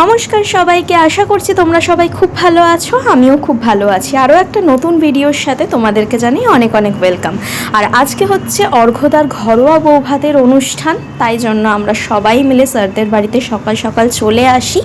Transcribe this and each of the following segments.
নমস্কার সবাইকে, আশা করছি তোমরা সবাই খুব ভালো আছো, আমিও খুব ভালো আছি। আরও একটা নতুন ভিডিওর সাথে তোমাদেরকে জানিয়ে অনেক অনেক ওয়েলকাম। আর আজকে হচ্ছে অর্ঘদার ঘরোয়া বৌভাতের অনুষ্ঠান, তাই জন্য আমরা সবাই মিলে স্যারদের বাড়িতে সকাল সকাল চলে আসি।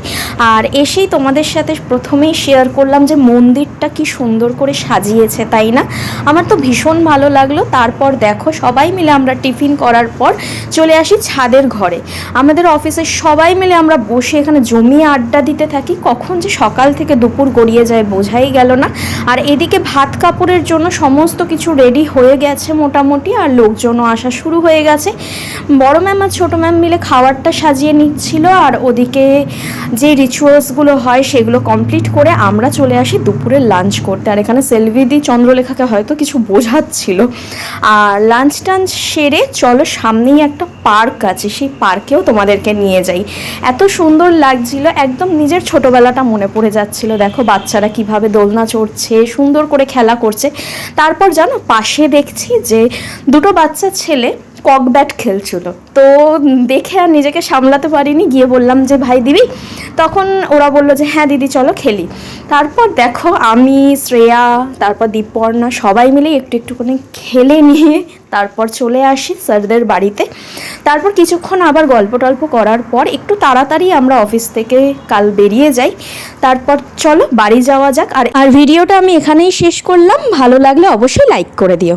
আর এসেই তোমাদের সাথে প্রথমেই শেয়ার করলাম যে মন্দিরটা কি সুন্দর করে সাজিয়েছে, তাই না? আমার তো ভীষণ ভালো লাগল। তারপর দেখো, সবাই মিলে আমরা টিফিন করার পর চলে আসি ছাদের ঘরে। আমাদের অফিসের সবাই মিলে আমরা বসে এখানে জমিয়ে আড্ডা দিতে থাকি কখন যে সকাল থেকে দুপুর গড়িয়ে যায় বোঝাই গেল না। আর এদিকে ভাত কাপড়ের জন্য সমস্ত কিছু রেডি হয়ে গেছে মোটামুটি, আর লোকজনও আসা শুরু হয়ে গেছে। বড় ম্যাম আর ছোটো ম্যাম মিলে খাবারটা সাজিয়ে নিচ্ছিল, আর ওদিকে যে রিচুয়ালসগুলো হয় সেগুলো কমপ্লিট করে আমরা চলে আসি দুপুরে লাঞ্চ করতে। আর এখানে সেলভিদি চন্দ্রলেখাকে হয়তো কিছু বোঝাচ্ছিল। আর লাঞ্চ টাঞ্চ সেরে চলো সামনেই একটা পার্ক আছে, সেই পার্কেও তোমাদেরকে নিয়ে যাই। এত সুন্দর লাগছিল, একদম নিজের ছোটবেলাটা মনে পড়ে যাচ্ছিল। দেখো বাচ্চারা কীভাবে দোলনা চড়ছে সুন্দর করে খেলা করছে। তারপর জানো, পাশে দেখছি যে দুটো বাচ্চা ছেলে কক ব্যাট খেলছিল। তো দেখে আর নিজেকে সামলাতে পারিনি, গিয়ে বললাম যে, ভাই দিদি তখন ওরা বলল যে হ্যাঁ দিদি, চলো খেলি। তারপর দেখো আমি, শ্রেয়া, তারপর দীপর্ণা সবাই মিলে একটু একটু করে খেলে নিয়ে তারপর চলে আসি স্যারদের বাড়িতে। তারপর কিছুক্ষণ আবার গল্প টল্প করার পর একটু তাড়াতাড়ি আমরা অফিস থেকে কাল বেরিয়ে যাই। তারপর চলো বাড়ি যাওয়া যাক। আর আর ভিডিওটা আমি এখানেই শেষ করলাম। ভালো লাগলে অবশ্যই লাইক করে দিও।